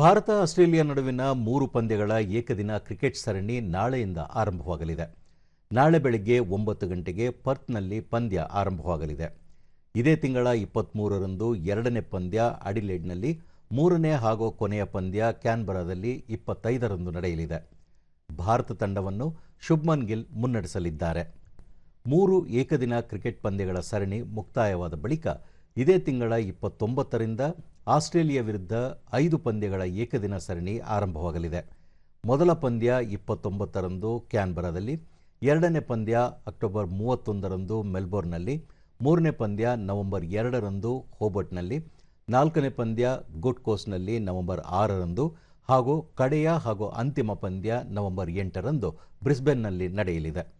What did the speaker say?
Bharat Australia ನಡುವಿನ ಮೂರು ಪಂದ್ಯಗಳ ಏಕದಿನ ಕ್ರಿಕೆಟ್ ಸರಣಿ ನಾಳೆಯಿಂದ ಆರಂಭವಾಗಲಿದೆ. ನಾಳೆ ಬೆಳಗ್ಗೆ ಒಂಬತ್ತು ಗಂಟೆಗೆ ಪರ್ತ್ನಲ್ಲಿ ಪಂದ್ಯ ಆರಂಭವಾಗಲಿದೆ. ಇದೇ ತಿಂಗಳ ಇಪ್ಪತ್ತ್ಮೂರರಂದು ಎರಡನೇ ಪಂದ್ಯ ಅಡಿಲೇಡ್ನಲ್ಲಿ, ಮೂರನೇ ಹಾಗೂ ಕೊನೆಯ ಪಂದ್ಯ ಕ್ಯಾನ್ಬರಾದಲ್ಲಿ ಇಪ್ಪತ್ತೈದರಂದು ನಡೆಯಲಿದೆ. ಭಾರತ ತಂಡವನ್ನು ಶುಭ್ಮನ್ ಗಿಲ್ ಮುನ್ನಡೆಸಲಿದ್ದಾರೆ. ಮೂರು ಏಕದಿನ ಕ್ರಿಕೆಟ್ ಪಂದ್ಯಗಳ ಸರಣಿ ಮುಕ್ತಾಯವಾದ ಬಳಿಕ ಇದೇ ತಿಂಗಳ ಇಪ್ಪತ್ತೊಂಬತ್ತರಿಂದ ಆಸ್ಟ್ರೇಲಿಯಾ ವಿರುದ್ಧ ಐದು ಪಂದ್ಯಗಳ ಏಕದಿನ ಸರಣಿ ಆರಂಭವಾಗಲಿದೆ. ಮೊದಲ ಪಂದ್ಯ ಇಪ್ಪತ್ತೊಂಬತ್ತರಂದು ಕ್ಯಾನ್ಬರಾದಲ್ಲಿ, ಎರಡನೇ ಪಂದ್ಯ ಅಕ್ಟೋಬರ್ ಮೂವತ್ತೊಂದರಂದು ಮೆಲ್ಬೋರ್ನ್ನಲ್ಲಿ, ಮೂರನೇ ಪಂದ್ಯ ನವೆಂಬರ್ ಎರಡರಂದು ಹೋಬರ್ಟ್ನಲ್ಲಿ, ನಾಲ್ಕನೇ ಪಂದ್ಯ ಗುಡ್ ಕೋಸ್ಟ್ನಲ್ಲಿ ನವೆಂಬರ್ ಆರರಂದು ಹಾಗೂ ಕಡೆಯ ಹಾಗೂ ಅಂತಿಮ ಪಂದ್ಯ ನವೆಂಬರ್ ಎಂಟರಂದು ಬ್ರಿಸ್ಬೆನ್ನಲ್ಲಿ ನಡೆಯಲಿದೆ.